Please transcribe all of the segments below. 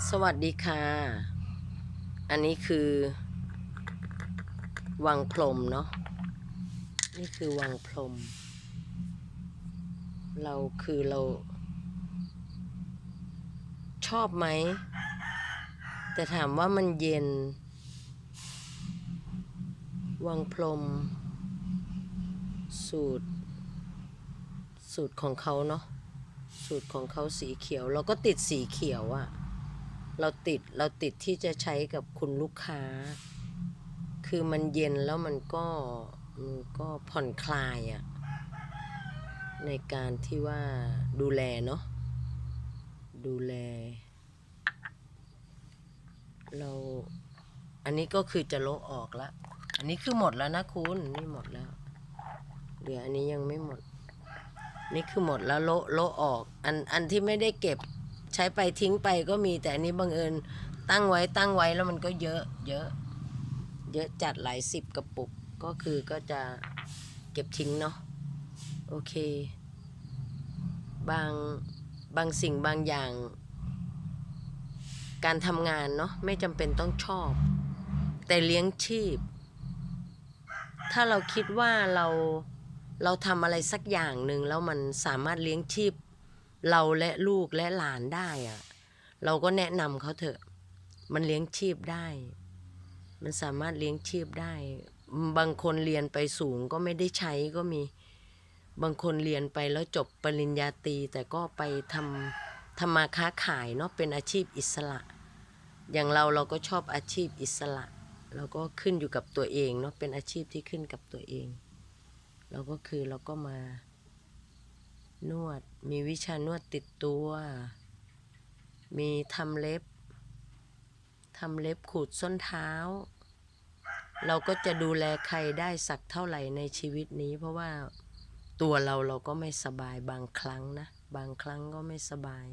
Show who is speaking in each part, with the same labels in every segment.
Speaker 1: สวัสดีค่ะ อันนี้คือ วังพรมเนาะ นี่คือวังพรม เราคือเรา ชอบไหม แต่ถามว่ามันเย็น วังพรม สูตร สูตรของเขาเนาะ สูตรของเขาสีเขียว เราก็ติดสีเขียวอะ เราติดเราติดที่จะใช้กับคุณลูกค้า คือมันเย็นแล้วมันก็มันก็ผ่อนคลายอะในการที่ว่าดูแลเนาะดูแล เราอันนี้ก็คือจะโลออกละอันนี้คือหมดแล้วนะคุณนี่หมดแล้วเหลืออันนี้ยังไม่หมด นี่คือหมดแล้วโลโลออก อันอันที่ไม่ได้เก็บ ใช้ไปทิ้งไปก็มีแต่อันนี้บังเอิญตั้งไว้ตั้งไว้แล้วมันก็เยอะ เยอะ เยอะจัดหลายสิบกระปุกก็คือก็จะเก็บทิ้งเนาะโอเค บางบางสิ่งบางอย่าง การทำงานเนาะไม่จำเป็นต้องชอบ แต่เลี้ยงชีพ ถ้าเราคิดว่าเราเราทำอะไรสักอย่างหนึ่งแล้วมันสามารถเลี้ยงชีพ เราและลูกและหลานได้อะเราก็แนะนำเขาเถอะ มันเลี้ยงชีพได้ มันสามารถเลี้ยงชีพได้ บางคนเรียนไปสูงก็ไม่ได้ใช้ก็มี บางคนเรียนไปแล้วจบปริญญาตรีแต่ก็ไปทำทำมาค้าขายเนาะเป็นอาชีพอิสระ อย่างเราเราก็ชอบอาชีพอิสระ เราก็ขึ้นอยู่กับตัวเองเนาะเป็นอาชีพที่ขึ้นกับตัวเอง เราก็คือเราก็มา นวด มีวิชานวดติดตัว มีทำเล็บทำเล็บขูดส้นเท้า เราก็จะดูแลใครได้สักเท่าไหร่ในชีวิตนี้ เพราะว่าตัวเราเราก็ไม่สบายบางครั้งนะ บางครั้งก็ไม่สบาย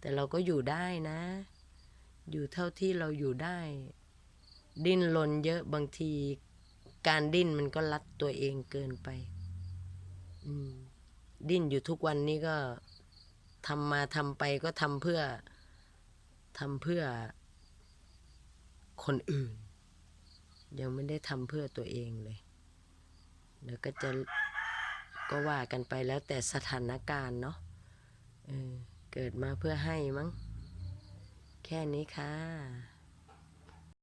Speaker 1: แต่เราก็อยู่ได้นะ อยู่เท่าที่เราอยู่ได้ ดิ้นรนเยอะบางที การดิ้นมันก็รัดตัวเองเกินไป อืม ดิ้นอยู่ทุกวันนี้ก็ทำมาทำไปก็ทำเพื่อทำเพื่อคนอื่น ยังไม่ได้ทำเพื่อตัวเองเลยเดี๋ยวก็จะก็ว่ากันไปแล้วแต่สถานการณ์เนาะเออเกิดมาเพื่อให้มั้ง แค่นี้ค่ะ